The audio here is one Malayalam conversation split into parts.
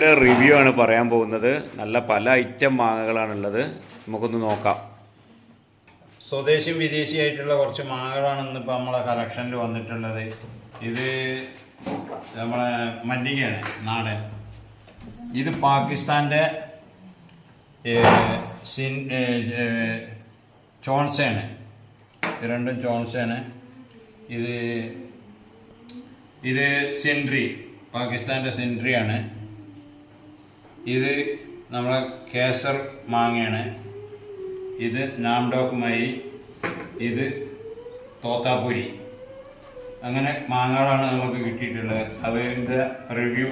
റിവ്യൂ ആണ് പറയാൻ പോകുന്നത്. നല്ല പല ഐറ്റം മാങ്ങകളാണുള്ളത്. നമുക്കൊന്ന് നോക്കാം. സ്വദേശിയും വിദേശിയായിട്ടുള്ള കുറച്ച് മാങ്ങകളാണ് ഇന്നിപ്പോൾ നമ്മളെ കളക്ഷനിൽ വന്നിട്ടുള്ളത്. ഇത് നമ്മളെ മല്ലികയാണ് നാടൻ. ഇത് പാകിസ്ഥാന്റെ ചോൺസയാണ്. രണ്ടും ചോൺസയാണ്. ഇത് ഇത് സിൻഡ്രി പാകിസ്ഥാന്റെ സിൻഡ്രിയാണ് ഇത് നമ്മളെ കേസർ മാങ്ങയാണ്. ഇത് നാംഡോക്ക് മൈ ഇത് തോത്താപുരി. അങ്ങനെ മാങ്ങകളാണ് നമുക്ക് കിട്ടിയിട്ടുള്ളത്. അതിന്റെ റിവ്യൂ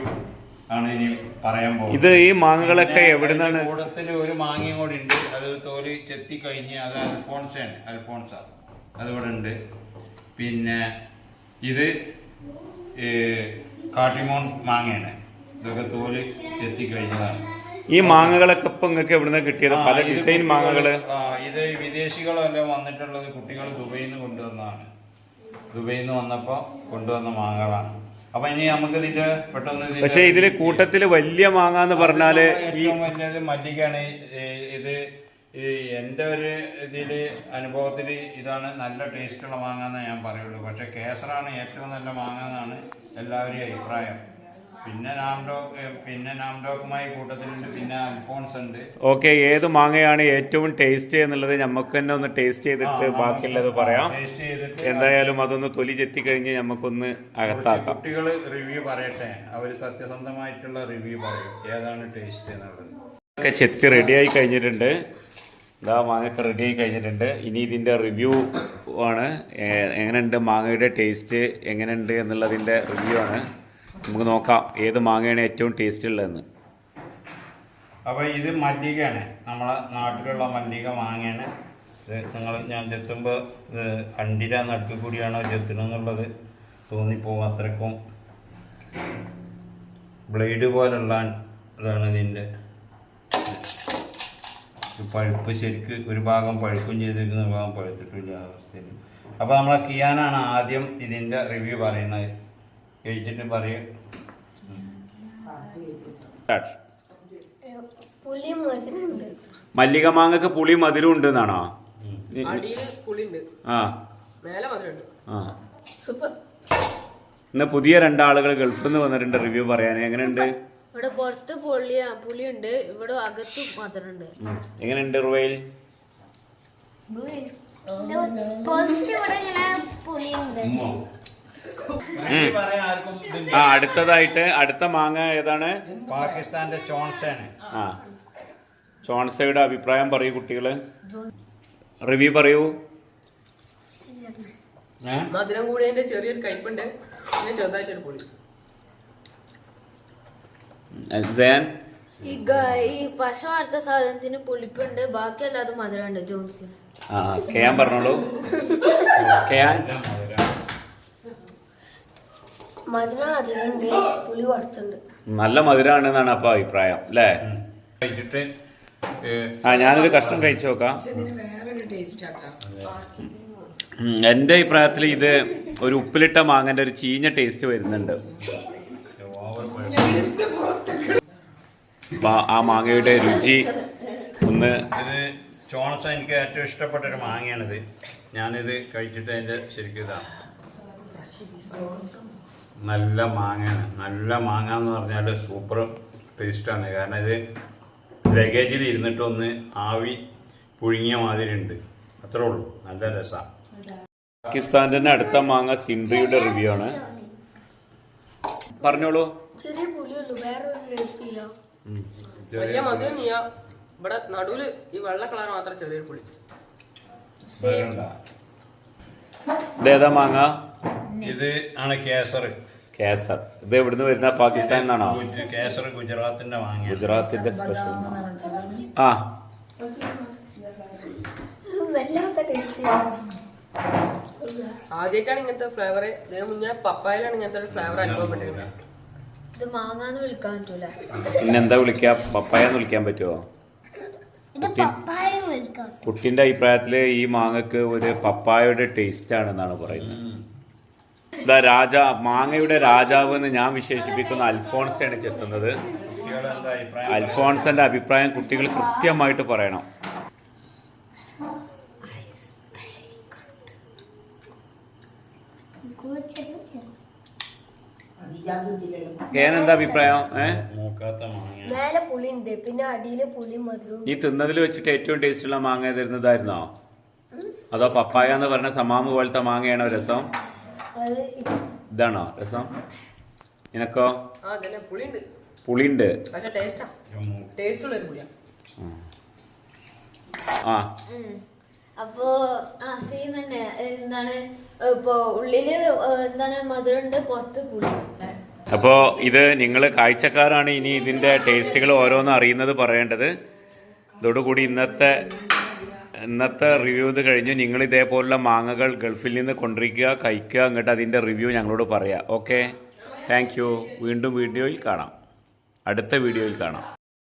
ആണ് ഇനി പറയാൻ പോകുന്നത്. ഇത് ഈ മാങ്ങകളൊക്കെ എവിടുന്നാണ്? കൂടത്തിൽ ഒരു മാങ്ങയും കൂടി ഉണ്ട്. അത് തോൽ ചെത്തി കഴിഞ്ഞ് അത് അൽഫോൺസാണ് അൽഫോൺസ. അതിവിടെ ഉണ്ട്. പിന്നെ ഇത് കാട്ടിമോൺ മാങ്ങയാണ്. ഈ മാങ്ങകളൊക്കെ ഇപ്പൊ നിങ്ങൾക്ക് എവിടുന്ന കിട്ടിയത്? പല ഡിസൈൻ മാങ്ങകൾ. ഇത് വിദേശികളെല്ലാം വന്നിട്ടുള്ളത്? കുട്ടികൾ ദുബൈയിൽ നിന്ന് കൊണ്ടുവന്നതാണ്. ദുബൈയിൽ നിന്ന് വന്നപ്പോൾ കൊണ്ടുവന്ന മാങ്ങകളാണ്. അപ്പൊ ഇനി നമുക്ക് ഇതിന്റെ പെട്ടെന്ന് പക്ഷെ ഇതിൽ കൂട്ടത്തിൽ വലിയ മാങ്ങ എന്ന് പറഞ്ഞാൽ ഏറ്റവും വലിയത് മല്ലികയാണ് ഇത് എന്റെ എന്റെ ഒരു ഇതിൽ അനുഭവത്തിൽ ഇതാണ് നല്ല ടേസ്റ്റുള്ള മാങ്ങ എന്നേ ഞാൻ പറയുള്ളൂ. പക്ഷെ കേസറാണ് ഏറ്റവും നല്ല മാങ്ങ എന്നാണ് എല്ലാവരുടെയും അഭിപ്രായം. പിന്നെ പിന്നെ നാംഡോക്കുമായി കൂട്ടത്തിലുണ്ട് പിന്നെ അൽഫോൺസ് ഉണ്ട്. ഓക്കെ ഏത് മാങ്ങയാണ് ഏറ്റവും ടേസ്റ്റ് എന്നുള്ളത് നമുക്ക് തന്നെ ഒന്ന് ടേസ്റ്റ് ചെയ്തിട്ട് ബാക്കിയുള്ളത് പറയാം. എന്തായാലും അതൊന്ന് തൊലി ചെത്തി കഴിഞ്ഞ് നമുക്കൊന്ന് അകത്താക്കാം. കുട്ടികൾ റിവ്യൂ പറയട്ടെ. അവർ സത്യസന്ധമായിട്ടുള്ള റിവ്യൂ പറയും ഏതാണ് ടേസ്റ്റ് എന്നുള്ളത്. ഒക്കെ ചെത്തി റെഡിയായി കഴിഞ്ഞിട്ടുണ്ട്. ഇതാ മാങ്ങയൊക്കെ റെഡിയായി കഴിഞ്ഞിട്ടുണ്ട്. ഇനി ഇതിന്റെ റിവ്യൂ ആണ്. എങ്ങനെയുണ്ട് മാങ്ങയുടെ ടേസ്റ്റ് എങ്ങനെയുണ്ട് എന്നുള്ളതിന്റെ റിവ്യൂ ആണ്. നമുക്ക് നോക്കാം ഏത് മാങ്ങയാണ് ഏറ്റവും ടേസ്റ്റ് ഉള്ളതെന്ന്. അപ്പോൾ ഇത് മല്ലികയാണ്. നമ്മളെ നാട്ടിലുള്ള മല്ലിക മാങ്ങയാണ്. നിങ്ങൾ ഞാൻ ചെത്തുമ്പോൾ ഇത് അണ്ടിര നടുക്ക് കൂടിയാണോ ചെത്തണമെന്നുള്ളത് തോന്നിപ്പോവും അത്രക്കും. ബ്ലേഡ് പോലുള്ള ഇതാണ് ഇതിന്റെ ഇത് പഴുപ്പ് ശരിക്ക് ഒരു ഭാഗം പഴുപ്പും ചെയ്തിരിക്കുന്ന ഭാഗം പഴുത്തിട്ടില്ല അവസ്ഥയിൽ അപ്പോൾ നമ്മളെ കിയാനാണ് ആദ്യം ഇതിന്റെ റിവ്യൂ പറയുന്നത്. കഴിച്ചിട്ട് പറയും. മല്ലിക മാങ്ങക്ക് പുളി മധുരം ഉണ്ട് എന്നാണോ ആ. ആ. സൂപ്പർ. ഇന്ന് പുതിയ രണ്ടാളുകൾ ഗൾഫിൽ നിന്ന് വന്നിട്ടുണ്ട് റിവ്യൂ പറയാൻ. എങ്ങനെയുണ്ട്? ഇവിടെ പുറത്ത് പുളിയ പുളിയുണ്ട്. ഇവിടെ അകത്ത് മധുരമുണ്ട്. എങ്ങനെയുണ്ട് റുവയിൽ ഉമ്മോ. ആ അടുത്തതായിട്ട് അടുത്ത മാങ്ങ ഏതാണ്? പാകിസ്ഥാന്റെ ചോൺസാണ് ആ. ചോൺസയുടെ അഭിപ്രായം പറയൂ കുട്ടികൾ. റിവ്യൂ പറയൂ? മധുരം കൂടിയതിന്റെ ചെറിയൊരു കയ്പുണ്ട്. പിന്നെ ചെറുതായിട്ടൊരു പുളി. ഈ പശ വാർത്ത സാധനത്തിന് പുളിപ്പുണ്ട്. ബാക്കി അല്ലാതെ മധുരമുണ്ട് ജോൺസിന് ആ കെയാൻ പറഞ്ഞോളൂ. കെയാൻ മധുരം. പുളി കുറച്ചുണ്ട് നല്ല മധുരമാണ് എന്നാണ് അപ്പൊ അഭിപ്രായം അല്ലേ? കഴിച്ചിട്ട് ആ ഞാനൊരു കഷ്ണം കഴിച്ചു നോക്കാം. ഉം, എന്റെ അഭിപ്രായത്തിൽ ഇത് ഒരു ഉപ്പിലിട്ട മാങ്ങന്റെ ഒരു ചീഞ്ഞ ടേസ്റ്റ് വരുന്നുണ്ട്. ആ മാങ്ങയുടെ രുചി ഒന്ന് ഇത് ചോൺസ് എനിക്ക് ഏറ്റവും ഇഷ്ടപ്പെട്ട ഒരു മാങ്ങയാണിത്. ഞാനിത് കഴിച്ചിട്ട് അതിന്റെ ശരിക്കും ഇതാണ് നല്ല മാങ്ങയാണ്. നല്ല മാങ്ങ എന്ന് പറഞ്ഞാൽ സൂപ്പർ ടേസ്റ്റാണ് കാരണം ഇത് ലഗേജിൽ ഇരുന്നിട്ടൊന്ന് ആവി പുഴുങ്ങിയ മാതിരി ഉണ്ട് അത്രേ ഉള്ളൂ. നല്ല രസമാണ് പാകിസ്ഥാന്റെ തന്നെ അടുത്ത മാങ്ങ സിംറിയുടെ റിവ്യൂ ആണ്. പറഞ്ഞോളൂ. ചെറിയ വലിയ മധുരം ഇവിടെ നടുവിൽ ഈ വെള്ള കളർ മാത്രം ചെറിയൊരു പുളി. ഇതേതാ മാങ്ങ? ഇത് ആണ് കേസർ കേസർ. ഇത് എവിടുന്ന് വരുന്ന പാകിസ്ഥാൻ നിന്നാണോ? കേസർ ഗുജറാത്തിന്റെ സ്പെഷ്യൽ ആ. ആദ്യമായിട്ടാണ് ഇങ്ങനത്തെ ഫ്ലേവർ ഇതിനു മുന്നേ പപ്പായിലാണ് ഇങ്ങനത്തെ ഒരു ഫ്ലേവർ അനുഭവപ്പെട്ടിരുന്നത് ഇത് മാങ്ങാന്ന് വിളിക്കാൻ പറ്റൂല. പിന്നെന്താ വിളിക്കാ? പപ്പായെന്ന് വിളിക്കാൻ പറ്റുമോ കുട്ടിന്റെ അഭിപ്രായത്തിൽ ഈ മാങ്ങക്ക് ഒരു പപ്പായയുടെ ടേസ്റ്റ് ആണെന്നാണ് പറയുന്നത്. ഇതാ രാജ മാങ്ങയുടെ രാജാവ് എന്ന് ഞാൻ വിശേഷിപ്പിക്കുന്ന അൽഫോൺസാണ് ചെത്തുന്നത്. അൽഫോൺസന്റെ അഭിപ്രായം കുട്ടികൾ കൃത്യമായിട്ട് പറയണം. ഏനെന്താ അഭിപ്രായം? നീ തിന്നതിൽ വെച്ചിട്ട് ഏറ്റവും ടേസ്റ്റുള്ള മാങ്ങ തരുന്നതായിരുന്നോ അതോ പപ്പായ എന്ന് പറഞ്ഞ സമാമ പോലത്തെ മാങ്ങയാണോ രസം? ഇതാണോ? രസം? നിനക്കോ ആ തന്നെ പുളിയുണ്ട്. ആ. അപ്പോ ആ സെയിം തന്നെ. എന്താണ് ഇപ്പോ ഉള്ളിൽ എന്താണ് മധുരണ്ട് പുറത്ത് പുളി. അപ്പോൾ ഇത് നിങ്ങൾ കാഴ്ചക്കാരാണ് ഇനി ഇതിന്റെ ടേസ്റ്റുകൾ ഓരോന്നും അറിയുന്നത് പറയേണ്ടത്. ഇതോടുകൂടി ഇന്നത്തെ ഇന്നത്തെ റിവ്യൂ ഇത് കഴിഞ്ഞു. നിങ്ങൾ ഇതേപോലുള്ള മാങ്ങകൾ ഗൾഫിൽ നിന്ന് കൊണ്ടിരിക്കുക കഴിക്കുക എന്നിട്ട് അതിന്റെ റിവ്യൂ ഞങ്ങളോട് പറയാം. ഓക്കെ താങ്ക് വീണ്ടും വീഡിയോയിൽ കാണാം. അടുത്ത വീഡിയോയിൽ കാണാം.